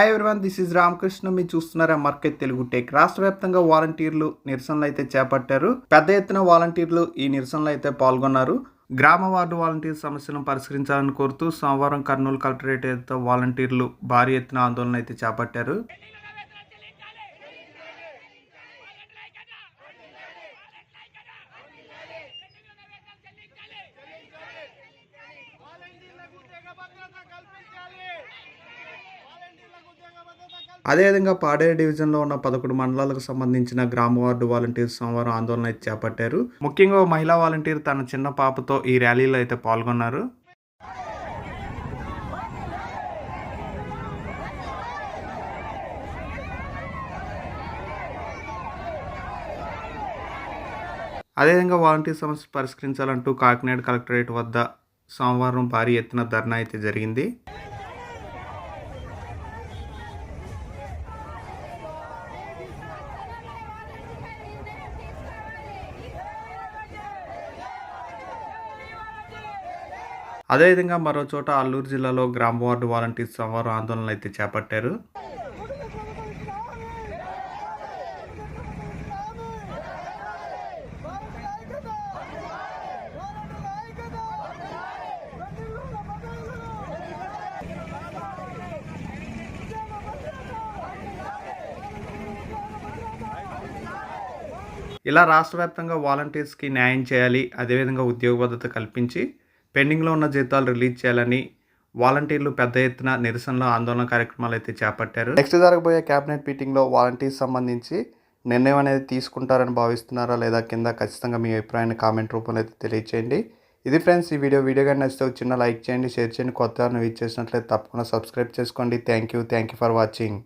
Hi everyone this is Ramakrishna మీరు చూస్తున్నారా market Telugu tech రాష్ట్ర వ్యాప్తంగా వాలంటీర్లు నిరసనలు అయితే చేపట్టారు. పెద్ద ఎత్తున వాలంటీర్లు ఈ నిరసనలు అయితే పాల్గొన్నారు. గ్రామ వార్డు వాలంటీర్ సమస్యలను పరిష్కరించాలని కోరుతూ సోమవారం కర్నూలు కలెక్టరేట్ ఎదుట వాలంటీర్లు భారీ ఎత్తున ఆందోళన అయితే చేపట్టారు వాలంటీర్లకు ఉద్యోగ భద్రత కల్పించాలి వాలంటీర్లకు ఉద్యోగ భద్రత కల్పించాలి అదేవిధంగా పాడేరు డివిజన్లో ఉన్న పదకొండు మండలాలకు సంబంధించిన గ్రామ వార్డు వాలంటీర్ సోమవారం ఆందోళన అయితే చేపట్టారు. ముఖ్యంగా మహిళా వాలంటీర్ తన చిన్న పాపతో ఈ ర్యాలీలో అయితే పాల్గొన్నారు. అదేవిధంగా వాలంటీర్ సమస్య పరిష్కరించాలంటూ కాకినాడ కలెక్టరేట్ వద్ద సోమవారం భారీ ఎత్తున ధర్నా అయితే జరిగింది. అదేవిధంగా మరో చోట అల్లూరు జిల్లాలో గ్రామ వార్డు వాలంటీర్ సోమవారం ఆందోళనలు అయితే చేపట్టారు. ఇలా రాష్ట్ర వ్యాప్తంగా వాలంటీర్స్కి న్యాయం చేయాలి అదేవిధంగా ఉద్యోగ భద్రత కల్పించి పెండింగ్లో ఉన్న జీతాలు రిలీజ్ చేయాలని వాలంటీర్లు పెద్ద ఎత్తున నిరసనలో ఆందోళన కార్యక్రమాలు అయితే చేపట్టారు. నెక్స్ట్ జరగబోయే క్యాబినెట్ మీటింగ్లో వాలంటీర్స్ సంబంధించి నిర్ణయం అనేది తీసుకుంటారని భావిస్తున్నారా లేదా కింద ఖచ్చితంగా మీ అభిప్రాయాన్ని కామెంట్ రూపంలో అయితే తెలియచేయండి. ఇది ఫ్రెండ్స్ ఈ వీడియో వీడియో కానీ నచ్చితే చిన్న లైక్ చేయండి షేర్ చేయండి కొత్త వీచ్ చేసినట్లయితే తప్పకుండా సబ్స్క్రైబ్ చేసుకోండి. Thank you thank you for watching.